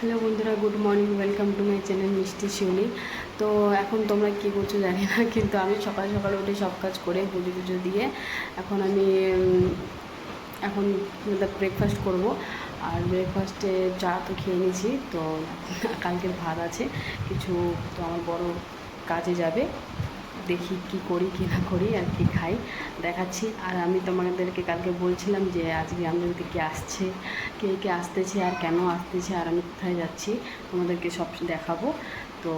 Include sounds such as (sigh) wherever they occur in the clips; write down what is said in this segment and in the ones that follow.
Hello বন্ধুরা, good morning, welcome to my channel Mishti Shiuli. তো এখন তোমরা কী করছ জানি না, কিন্তু আমি সকাল সকাল উঠে সব কাজ করে পুজো পুজো দিয়ে এখন আমি এখন ব্রেকফাস্ট করব। আর ব্রেকফাস্টে চা তো খেয়ে নিয়েছি, তো কালকের ভাত আছে, কিছু তো আমার বড় কাজে যাবে। দেখি কি করি, কি না করি আর কি খাই। দেখাচ্ছি। আর আমি তোমাদেরকে কালকে বলছিলাম যে, আজকে আমাদের কে আসছে, কে কে আসতেছে আর কেন আসতেছে আর আমি কোথায় যাচ্ছি, তোমাদেরকে সব দেখাবো। তো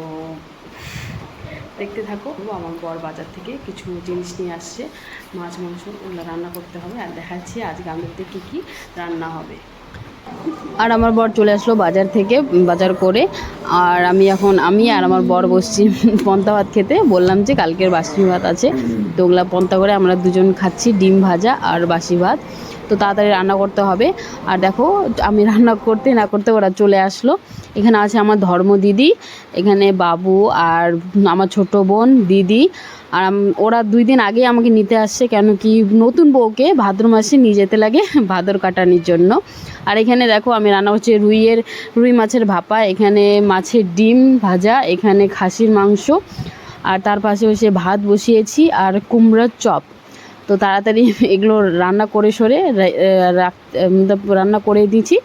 দেখতে থাকো, আমার বর বাজার থেকে কিছু জিনিস নিয়ে আসছে। মাছ, মাংস ওগুলো রান্না করতে হবে। আর দেখাচ্ছি আজকে আমাদের কী কী রান্না হবে। আর আমার বর চলে আসলো বাজার থেকে, বাজার করে। আর আমি এখন, আমি আর আমার বর বসছি (laughs) পন্তা ভাত খেতে। বললাম যে কালকের বাসি ভাত আছে। তো ওগুলা পন্তা করে আমরা দুজন খাচ্ছি ডিম ভাজা আর বাসি ভাত। তো তাড়াতাড়ি রান্না করতে হবে। আর দেখো, আমি রান্না করতে না করতে ওরা চলে আসলো। এখানে আছে আমার ধর্ম দিদি, এখানে বাবু আর আমার ছোট বোন দিদি। আর ওরা দুই দিন আগে আমাকে নিতে আসছে, কেন কি নতুন বউকে ভাদ্র মাসে নিয়ে যেতে লাগে (laughs) ভাদর কাটানির জন্য। আর এখানে দেখো, আমি রান্না করছি রুইয়ের, রুই মাছের ভাপা, এখানে মাছের ডিম ভাজা, এখানে খাসির মাংস। আর তার পাশে বসে ভাত বসিয়েছি আর কুমড়োর চপ। তো তাড়াতাড়ি (laughs) এগুলো রান্না করে সরে রান্না করে দিয়েছি,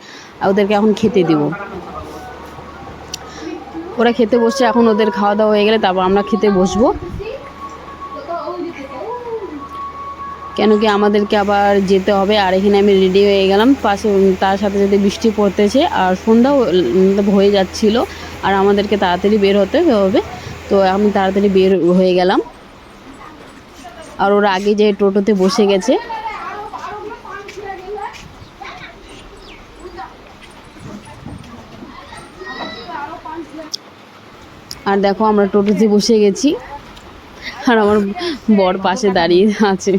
আর ওদেরকে এখন খেতে দেবো। ওরা খেতে বসছে, এখন ওদের খাওয়া দাওয়া হয়ে গেলে তারপর আমরা খেতে বসবো। কেন কি আমাদেরকে আবার যেতে হবে, আর এখানে আমি রেডি হয়ে গেলাম। পাশে তার সাথে সাথে বৃষ্টি পড়তেছে, আর সন্ধ্যাও হয়ে যাচ্ছিল, আর আমাদেরকে তাড়াতাড়ি বের হতে হবে। তো আমি তাড়াতাড়ি বের হয়ে গেলাম। আর ওরা আগে যে টোটোতে বসে গেছে। আর দেখো আমরা টোটোতে বসে গেছি। আর আমার বর পাশে দাঁড়িয়ে আছে।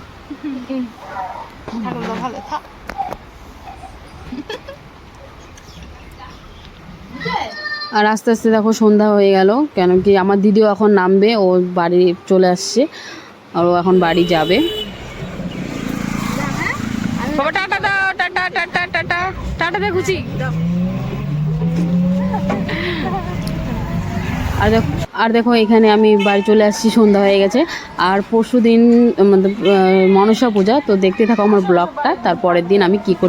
আর আস্তে আস্তে দেখো সন্ধ্যা হয়ে গেল কেন কি আমার দিদিও এখন নামবে ও বাড়ি চলে আসছে। আর ও এখন বাড়ি যাবে। বাবা টাটা দাও টাটা টাটা টাটা টাটা দে খুশি। আর দেখো আর দেখো এখানে আমি বাড়ি চলে আসছি সন্ধ্যা হয়ে গেছে। আর পরশু দিন মনসা পূজা তো দেখতে থাকো আমার ব্লগটা তারপরের দিন আমি কী করছি